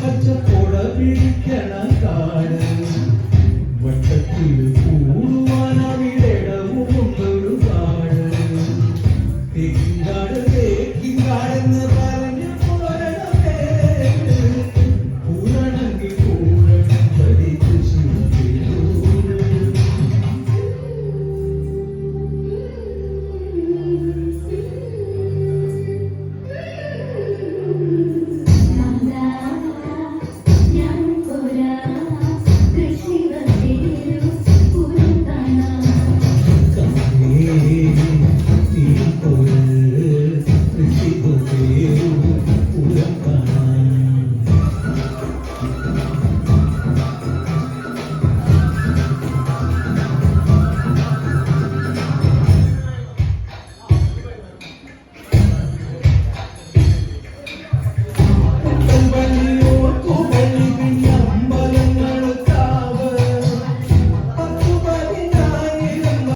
പച്ച പുഴ പിടിക്കണ കാട്. വട്ടത്തിലും